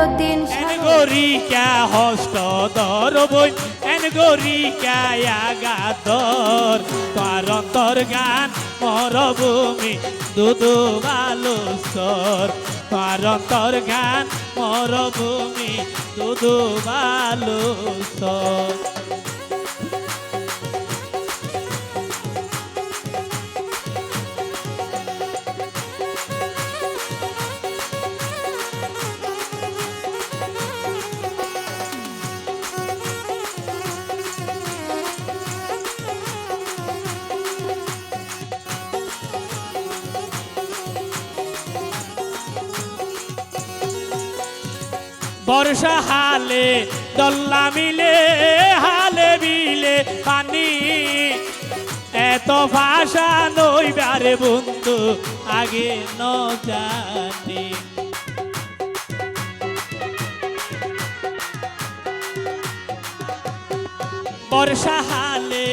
Jatin N সাগর। গরিকা হস্ত দর বই, এন গরিকা আগাতর তার অন্তর গান মরভূমি, দুদু বালুস্তর তার অন্তর গান মরভূমি, দুদু বালুস্তর বর্ষা হালে, দল্লা মিলে, হালে বিলে পানি। এত ভাষা নইবারে বন্ধু আগে ন জানি। বর্ষা হালে,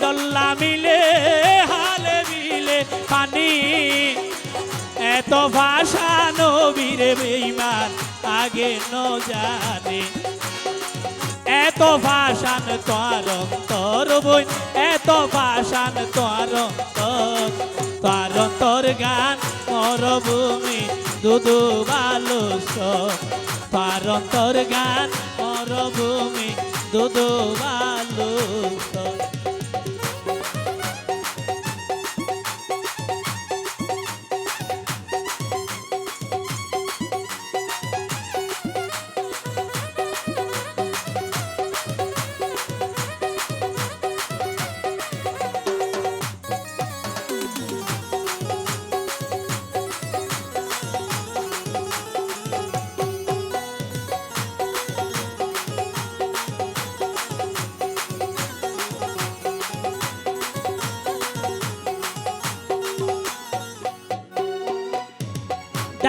দল্লা মিলে, হালে মিলে পানি। এত ভাষা নবীরে বেইমান আগে ন জানে। এত ভাষান তোর অন্তর বই, এত ভাষান তোর তোর অন্তর গান মরভূমি, দুদু বালুস তোর অন্তর গান মরভূমি, দুদু বালুস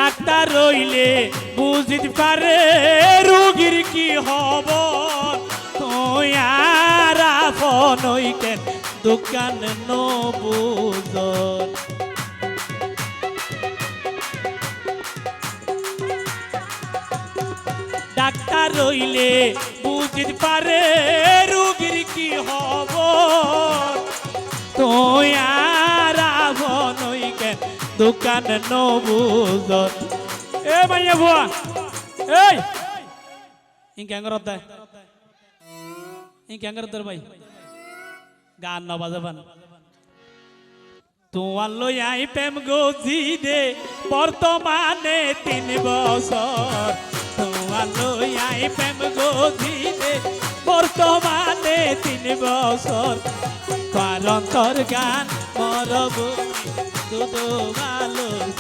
ডাক্তার রইলে বুঝিতে পারে রোগীর কি হব। তুই আর আপন দোকান নবুজন ডাক্তার রইলে বুঝিতে পারে রোগীর কি হব। তুই আর দোকান নবুজন এ মাইয়া বুয়া এই। ইনকে আঙ্গর দেয় ইনকে আঙ্গর ভাই। গান ন বাজাবান তোমার আই প্রেম গজি দে। বর্তমানে তিন বছর। তোমার আই প্রেম গজি দে। বর্তমানে তিন বছর। তার অন্তর গান বালুস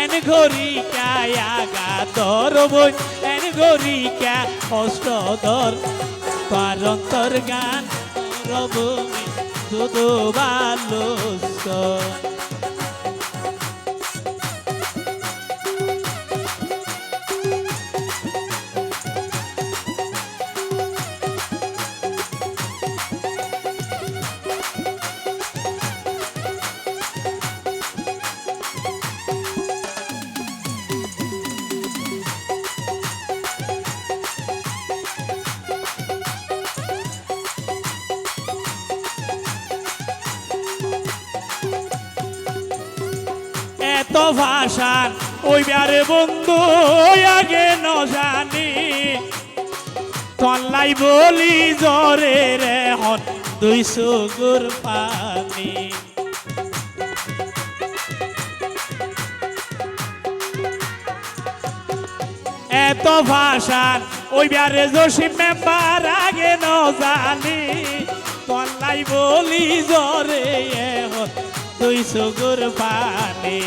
এন ঘড়ি কায়া গা দর বই, এন ঘড়ি কা অষ্ট দর তার অন্তর গান মরভূমি দুদু বালুস এত ভাষার ওই বারে বন্ধু, আগে ন জানি। তল্লাই বলি জরে রে হন, দুই সুগুর পানি। এত ভাষার ওই বারে জসিম মেম্বার, আগে ন জানি। তল্লাই বলি জরে দুই সুগুর পানি?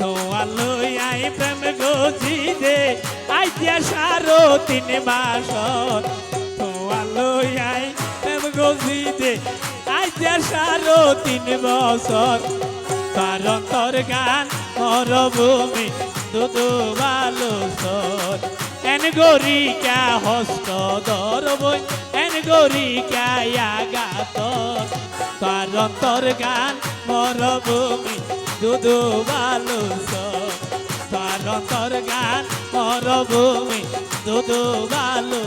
তোমালই আই প্রেম গজি দে আইতিয়া সারো তিন মাস তোমালই আই প্রেম গজি দে আইতিয়া সারো তিন বছর। তার অন্তর গান, মরভূমি দুদু বালুসর এন গরিকা হস্ত দরবই এন গরিকা আগাত তার অন্তর গান মরভূমি দুদু বালুসর তার অন্তর গান মরভূমি দুদু বালু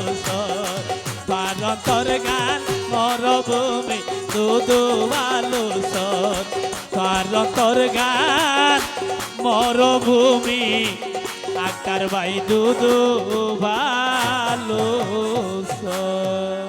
তার অন্তর গান মরভূমি দুদু বালু তার গান মরভূমি বাই দুদু বালু সর।